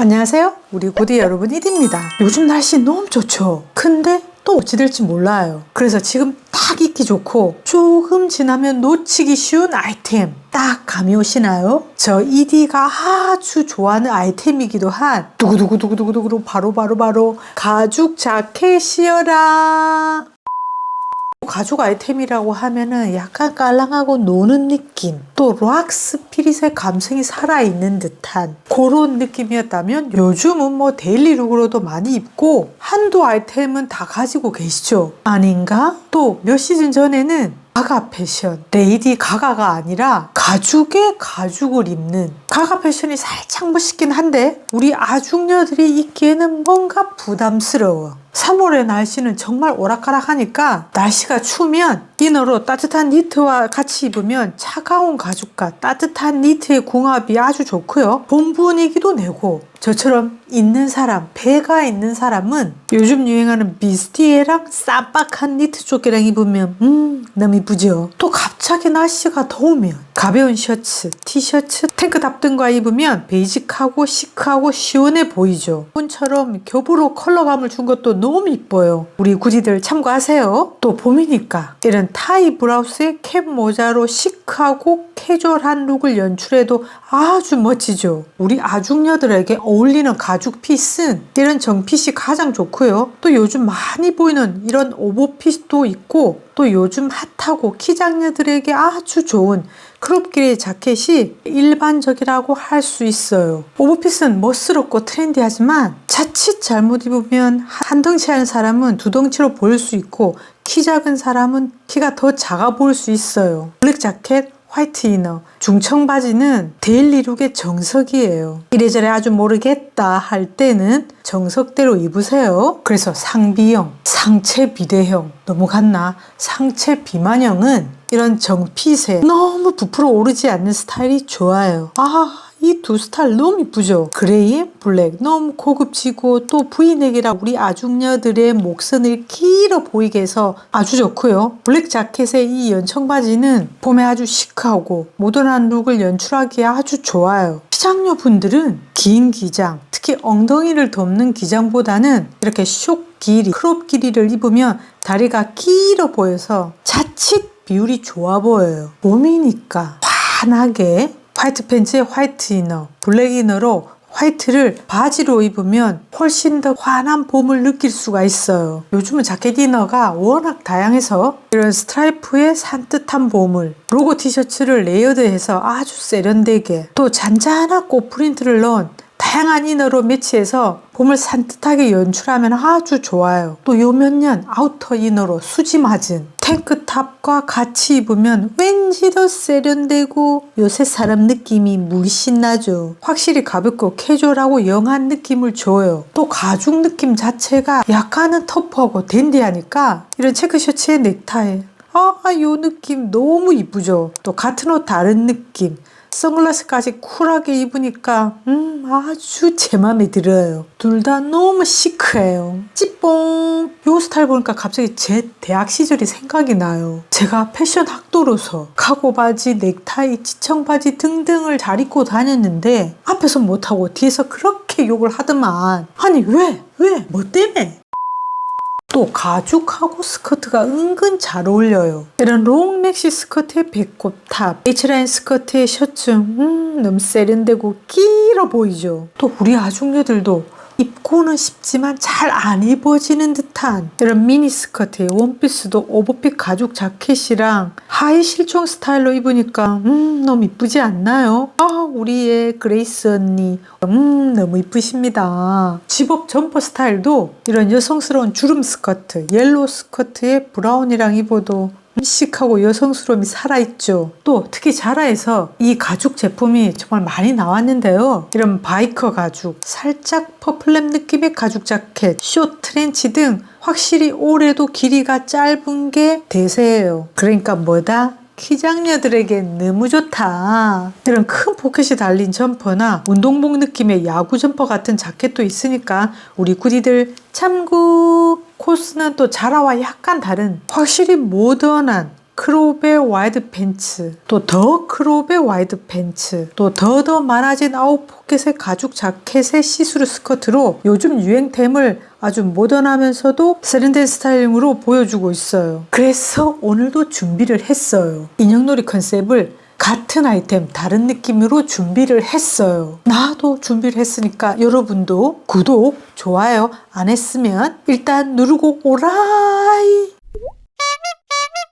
안녕하세요. 우리 고디 여러분 이디입니다. 요즘 날씨 너무 좋죠. 근데 또 어찌 될지 몰라요. 그래서 지금 딱 입기 좋고 조금 지나면 놓치기 쉬운 아이템 딱 감이 오시나요? 저 이디가 아주 좋아하는 아이템이기도 한 두구두구두구두구두구 바로 바로 바로 가죽 자켓이어라. 가죽 아이템이라고 하면은 약간 깔랑하고 노는 느낌. 또 락 스피릿의 감성이 살아있는 듯한 그런 느낌이었다면 요즘은 뭐 데일리룩으로도 많이 입고 한두 아이템은 다 가지고 계시죠? 아닌가? 또 몇 시즌 전에는 가가 패션. 레이디 가가가 아니라 가죽에 가죽을 입는. 가가 패션이 살짝 멋있긴 한데 우리 아중녀들이 입기에는 뭔가 부담스러워 3월의 날씨는 정말 오락가락하니까 날씨가 추우면 이너로 따뜻한 니트와 같이 입으면 차가운 가죽과 따뜻한 니트의 궁합이 아주 좋고요. 봄 분위기도 내고 저처럼 있는 사람, 배가 있는 사람은 요즘 유행하는 비스티에랑 쌈박한 니트 조끼랑 입으면 음 너무 이쁘죠. 또 갑자기 날씨가 더우면 가벼운 셔츠, 티셔츠, 탱크탑 등과 입으면 베이직하고 시크하고 시원해 보이죠. 폰처럼 겹으로 컬러감을 준 것도 너무 이뻐요. 우리 구디들 참고하세요. 또 봄이니까 이런 타이 브라우스에 캡 모자로 시크하고 캐주얼한 룩을 연출해도 아주 멋지죠. 우리 아중녀들에게 어울리는 가죽 핏은 이런 정핏이 가장 좋고요. 또 요즘 많이 보이는 이런 오버핏도 있고 또 요즘 핫하고 키장녀들에게 아주 좋은 크롭 길의 자켓이 일반적이라고 할 수 있어요. 오버핏은 멋스럽고 트렌디하지만 자칫 잘못 입으면 한 덩치 하는 사람은 두 덩치로 보일 수 있고 키 작은 사람은 키가 더 작아 보일 수 있어요. 블랙 자켓, 화이트 이너, 중청 바지는 데일리룩의 정석이에요. 이래저래 아주 모르겠다 할 때는 정석대로 입으세요. 그래서 상비형, 상체 비대형 너무 같나? 상체 비만형은 이런 정핏에 너무 부풀어 오르지 않는 스타일이 좋아요. 아, 이 두 스타일 너무 이쁘죠? 그레이, 블랙 너무 고급지고 또 브이넥이라 우리 아중녀들의 목선을 길어 보이게 해서 아주 좋고요. 블랙 자켓의 이 연청 바지는 봄에 아주 시크하고 모던한 룩을 연출하기에 아주 좋아요. 기장녀 분들은 긴 기장, 특히 엉덩이를 덮는 기장보다는 이렇게 숏 길이, 크롭 길이를 입으면 다리가 길어 보여서 자칫 비율이 좋아 보여요. 봄이니까 환하게 화이트 팬츠에 화이트 이너, 블랙 이너로 화이트를 바지로 입으면 훨씬 더 환한 봄을 느낄 수가 있어요. 요즘은 자켓 이너가 워낙 다양해서 이런 스트라이프의 산뜻한 봄을 로고 티셔츠를 레이어드해서 아주 세련되게 또 잔잔한 꽃 프린트를 넣은 다양한 이너로 매치해서 봄을 산뜻하게 연출하면 아주 좋아요. 또 요 몇 년 아우터 이너로 수지 맞은 탱크탑과 같이 입으면 왠지 더 세련되고 요새 사람 느낌이 물씬 나죠. 확실히 가볍고 캐주얼하고 영한 느낌을 줘요. 또 가죽 느낌 자체가 약간은 터프하고 댄디하니까 이런 체크 셔츠에 넥타이 아, 요 느낌 너무 이쁘죠. 또 같은 옷 다른 느낌. 선글라스까지 쿨하게 입으니까 음 아주 제 맘에 들어요. 둘 다 너무 시크해요. 찌뽕. 요 스타일 보니까 갑자기 제 대학 시절이 생각이 나요. 제가 패션 학도로서 카고 바지, 넥타이, 지청 바지 등등을 잘 입고 다녔는데 앞에서 못하고 뒤에서 그렇게 욕을 하더만 아니 왜? 왜? 뭐 때문에? 또 가죽하고 스커트가 은근 잘 어울려요. 이런 롱 넥시 스커트에 배꼽 탑, H라인 스커트에 셔츠, 음, 너무 세련되고 길어 보이죠. 또 우리 아중녀들도 입고는 쉽지만 잘 안 입어지는 듯한 이런 미니 스커트에 원피스도 오버핏 가죽 자켓이랑 하이 실종 스타일로 입으니까 음 너무 이쁘지 않나요? 아 우리의 그레이스 언니 음 너무 이쁘십니다. 집업 점퍼 스타일도 이런 여성스러운 주름 스커트 옐로우 스커트에 브라운이랑 입어도 시크하고 여성스러움이 살아있죠. 또 특히 자라에서 이 가죽 제품이 정말 많이 나왔는데요. 이런 바이커 가죽, 살짝 퍼플랩 느낌의 가죽 자켓, 숏 트렌치 등 확실히 올해도 길이가 짧은 게 대세예요. 그러니까 뭐다? 키장녀들에게 너무 좋다. 이런 큰 포켓이 달린 점퍼나 운동복 느낌의 야구 점퍼 같은 자켓도 있으니까 우리 구디들 참고 코스는 또 자라와 약간 다른 확실히 모던한 크롭의 와이드 팬츠, 또 더 크롭의 와이드 팬츠, 또 더 더 많아진 아웃 포켓의 가죽 자켓의 시스루 스커트로 요즘 유행템을 아주 모던하면서도 세련된 스타일링으로 보여주고 있어요. 그래서 오늘도 준비를 했어요. 인형놀이 컨셉을 같은 아이템 다른 느낌으로 준비를 했어요. 나도 준비를 했으니까 여러분도 구독, 좋아요 안 했으면 일단 누르고 오라이.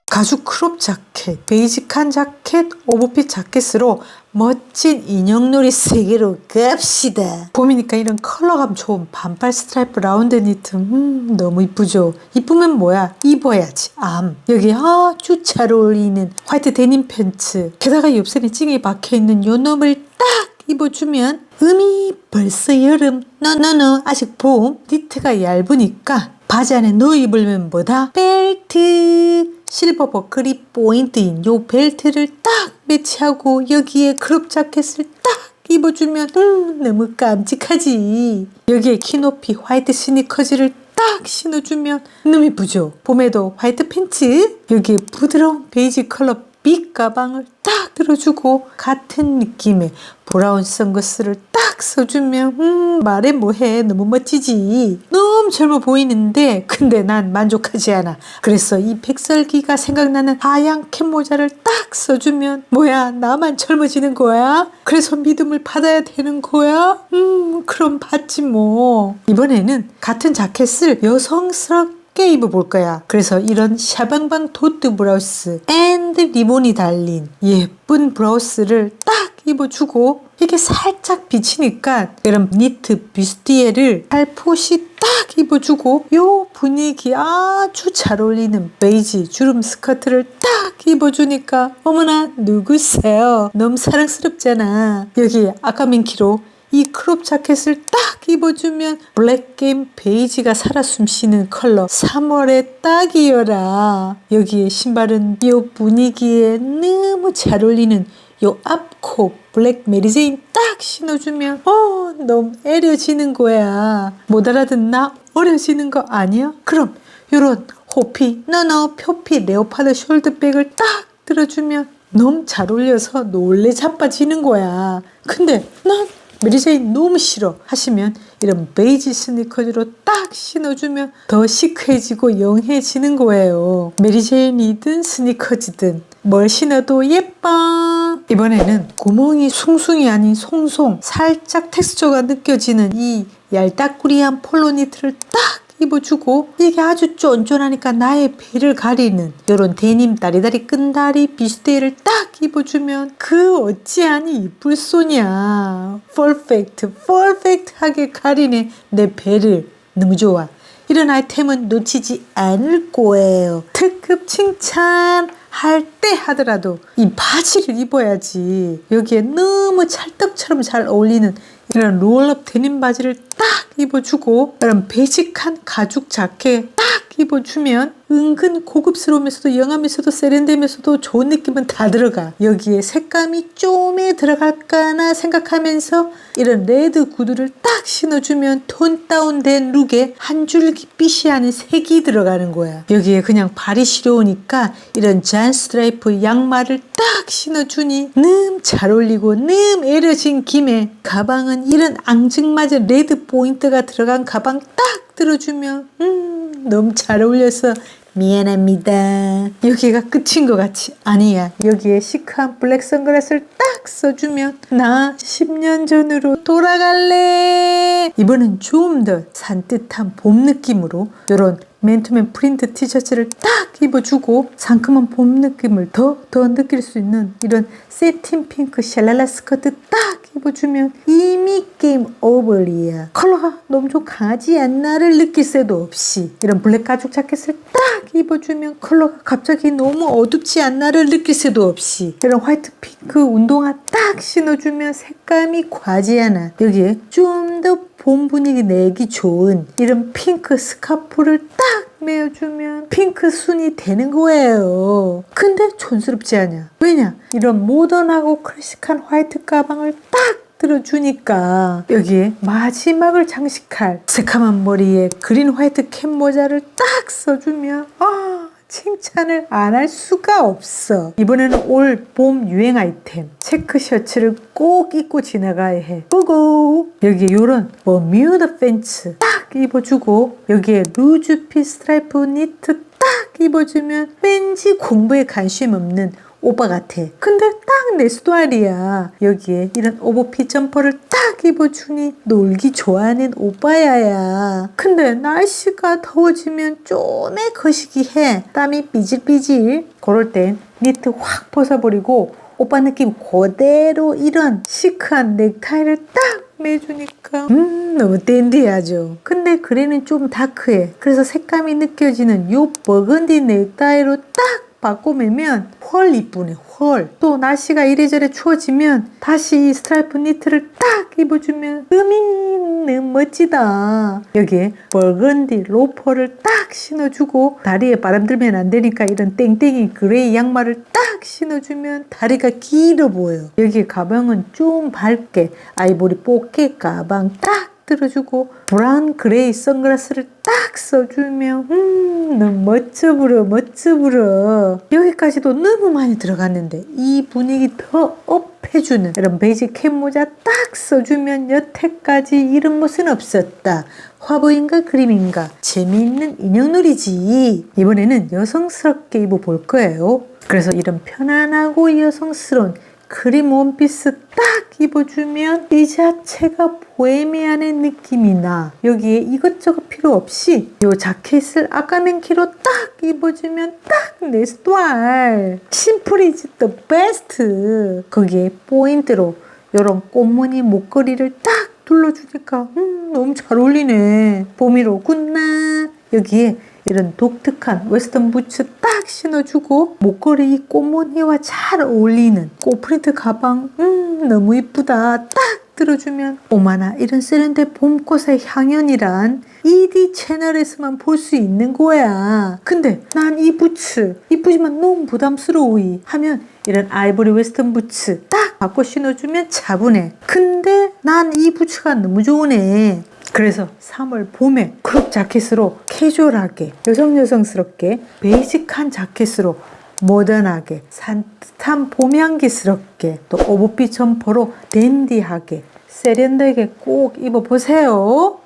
가죽 크롭 자켓, 베이직한 자켓, 오버핏 자켓으로 멋진 인형놀이 세계로 갑시다. 봄이니까 이런 컬러감 좋은 반팔 스트라이프 라운드 니트, 음, 너무 이쁘죠? 이쁘면 뭐야? 입어야지. 암. 여기 아주 잘 어울리는 화이트 데님 팬츠. 게다가 옆선에 찡이 박혀있는 요 놈을 딱 입어주면 음이 벌써 여름. 너너너 아직 봄. 니트가 얇으니까 바지 안에 넣어 입으면 뭐다? 벨트. 실버 버클이 포인트인 요 벨트를 딱 매치하고 여기에 크롭 자켓을 딱 입어주면 음 너무 깜찍하지. 여기에 키높이 화이트 스니커즈를 딱 신어주면 너무 이쁘죠. 봄에도 화이트 팬츠 여기에 부드러운 베이지 컬러 빅 가방을 딱 들어주고 같은 느낌의 브라운 선글라스를 딱 써주면 음 말해 뭐해 너무 멋지지 너무 젊어 보이는데 근데 난 만족하지 않아. 그래서 이 백설기가 생각나는 하얀 캡 모자를 딱 써주면 뭐야 나만 젊어지는 거야? 그래서 믿음을 받아야 되는 거야? 음 그럼 받지 뭐. 이번에는 같은 자켓을 여성스럽게 입어볼 거야. 그래서 이런 샤방방 도트 브라우스 앤드 리본이 달린 예쁜 브라우스를 딱 입어주고 이게 살짝 비치니까 이런 니트 뷰스티에를 살포시 딱 입어주고 요 분위기 아주 잘 어울리는 베이지 주름 스커트를 딱 입어주니까 어머나 누구세요? 너무 사랑스럽잖아. 여기 아까민키로 이 크롭 자켓을 딱 입어주면 블랙게임 베이지가 살아 숨쉬는 컬러 3월에 딱이어라 여기에 신발은 이 분위기에 너무 잘 어울리는 요 앞코 블랙 메리제인 딱 신어주면 어 너무 애려지는 거야 못 알아듣나? 어려지는 거 아니야? 그럼 요런 호피 너너 표피 레오파드 숄더백을 딱 들어주면 너무 잘 어울려서 놀래 자빠지는 거야 근데 난 메리제인 너무 싫어 하시면 이런 베이지 스니커즈로 딱 신어주면 더 시크해지고 영해지는 거예요. 메리제인이든 스니커즈든 뭘 신어도 예뻐. 이번에는 구멍이 숭숭이 아닌 송송 살짝 텍스처가 느껴지는 이 얄딱구리한 폴로 니트를 딱 입어주고 이게 아주 쫀쫀하니까 나의 배를 가리는 이런 데님 다리다리 끈다리 비스테를 딱 입어주면 그 어찌하니 이쁠 소냐. 퍼펙트 퍼펙트하게 가리네. 내 배를. 너무 좋아. 이런 아이템은 놓치지 않을 거예요. 특급 칭찬 할 때 하더라도 이 바지를 입어야지 여기에 너무 찰떡처럼 잘 어울리는 이런 롤업 데님 바지를 딱 입어주고 이런 베이직한 가죽 자켓 딱 입어주면 은근 고급스러우면서도 영하면서도 세련되면서도 좋은 느낌은 다 들어가. 여기에 색감이 좀에 들어갈까나 생각하면서 이런 레드 구두를 딱 신어주면 톤 다운된 룩에 한 줄기 빛이 아닌 색이 들어가는 거야. 여기에 그냥 발이 시려우니까 이런 잔 스트라이프 양말을 딱 신어주니 늠 잘 어울리고 늠 애려진 김에 가방은 이런 앙증맞은 레드 포인트가 들어간 가방 딱 들어주며 음 너무 잘 어울려서 미안합니다. 여기가 끝인 것 같이. 아니야. 여기에 시크한 블랙 선글라스를 딱 써주면 나 10년 전으로 돌아갈래. 이번엔 좀 더 산뜻한 봄 느낌으로 이런 맨투맨 프린트 티셔츠를 딱 입어주고 상큼한 봄 느낌을 더 더 느낄 수 있는 이런 세틴 핑크 샬랄라 스커트 딱 입어주면 이미 게임 오버리야. 컬러가 너무 좀 강하지 않나를 느낄 새도 없이 이런 블랙 가죽 자켓을 딱 입어주면 컬러가 갑자기 너무 어둡지 않나를 느낄 새도 없이 이런 화이트 핑크 운동화 딱 신어주면 색감이 과지 않아. 여기에 좀 더 봄 분위기 내기 좋은 이런 핑크 스카프를 딱 매어주면 핑크 순이 되는 거예요. 근데 촌스럽지 않냐? 왜냐? 이런 모던하고 클래식한 화이트 가방을 딱 들어주니까 여기에 마지막을 장식할 새카만 머리에 그린 화이트 캡 모자를 딱 써주면 아 칭찬을 안 할 수가 없어. 이번에는 올 봄 유행 아이템. 체크 셔츠를 꼭 입고 지나가야 해. 고고! 여기에 요런 버뮤다 팬츠 딱 입어주고 여기에 루즈핏 스트라이프 니트 딱 입어주면 왠지 공부에 관심 없는 오빠 같아. 근데 딱 내 스타일이야. 여기에 이런 오버핏 점퍼를 딱 입어주니 놀기 좋아하는 오빠야야. 근데 날씨가 더워지면 좀에 거시기 해. 땀이 삐질삐질. 그럴 땐 니트 확 벗어버리고 오빠 느낌 그대로 이런 시크한 넥타이를 딱 매주니까 음 너무 댄디하죠 근데 그래는 좀 다크해 그래서 색감이 느껴지는 요 버건디 넥타이로 딱 매면 훨 이쁘네 훨. 또 날씨가 이래저래 추워지면 다시 이 스트라이프 니트를 딱 입어주면 음이 멋지다. 여기에 벌건디 로퍼를 딱 신어주고 다리에 바람 들면 안 되니까 이런 땡땡이 그레이 양말을 딱 신어주면 다리가 길어 보여. 여기 가방은 좀 밝게 아이보리 포켓 가방 딱 들어주고 브라운 그레이 선글라스를 딱 써주면 음 너무 멋져 부러 멋져 부러. 여기까지도 너무 많이 들어갔는데 이 분위기 더 업해주는 이런 베이지 캡 모자 딱 써주면 여태까지 이런 모습은 없었다. 화보인가 그림인가? 재미있는 인형놀이지. 이번에는 여성스럽게 입어볼 거예요. 그래서 이런 편안하고 여성스러운 크림 원피스 딱 입어주면 이 자체가 보헤미안의 느낌이 나. 여기에 이것저것 필요 없이 이 자켓을 아까맨키로 딱 입어주면 딱내 스타일. 심플이지 더 베스트. 거기에 포인트로 이런 꽃무늬 목걸이를 딱 둘러주니까 음, 너무 잘 어울리네. 봄이로 굿나. 여기에 이런 독특한 웨스턴 부츠 딱 신어주고 목걸이 이 꽃무늬와 잘 어울리는 꽃 프린트 가방 음 너무 이쁘다. 딱 들어주면 오마나 이런 세련된 봄꽃의 향연이란 ED 채널에서만 볼 수 있는 거야. 근데 난 이 부츠 이쁘지만 너무 부담스러워이. 하면 이런 아이보리 웨스턴 부츠 딱 바꿔 신어주면 차분해. 근데 난 이 부츠가 너무 좋으네 그래서 3월 봄에 크롭 자켓으로 캐주얼하게 여성 여성스럽게 베이직한 자켓으로 모던하게 산뜻한 봄향기스럽게 또 오버핏 점퍼로 댄디하게 세련되게 꼭 입어보세요.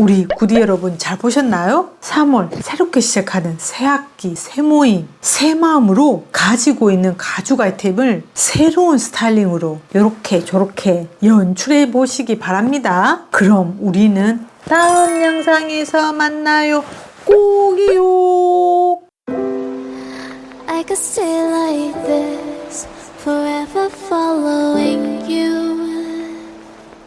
우리 구디 여러분 잘 보셨나요? 3월 새롭게 시작하는 새 학기, 새 모임, 새 마음으로 가지고 있는 가죽 아이템을 새로운 스타일링으로 이렇게 저렇게 연출해 보시기 바랍니다. 그럼 우리는 다음 영상에서 만나요. 꼭이요. I could stay like this, forever following you.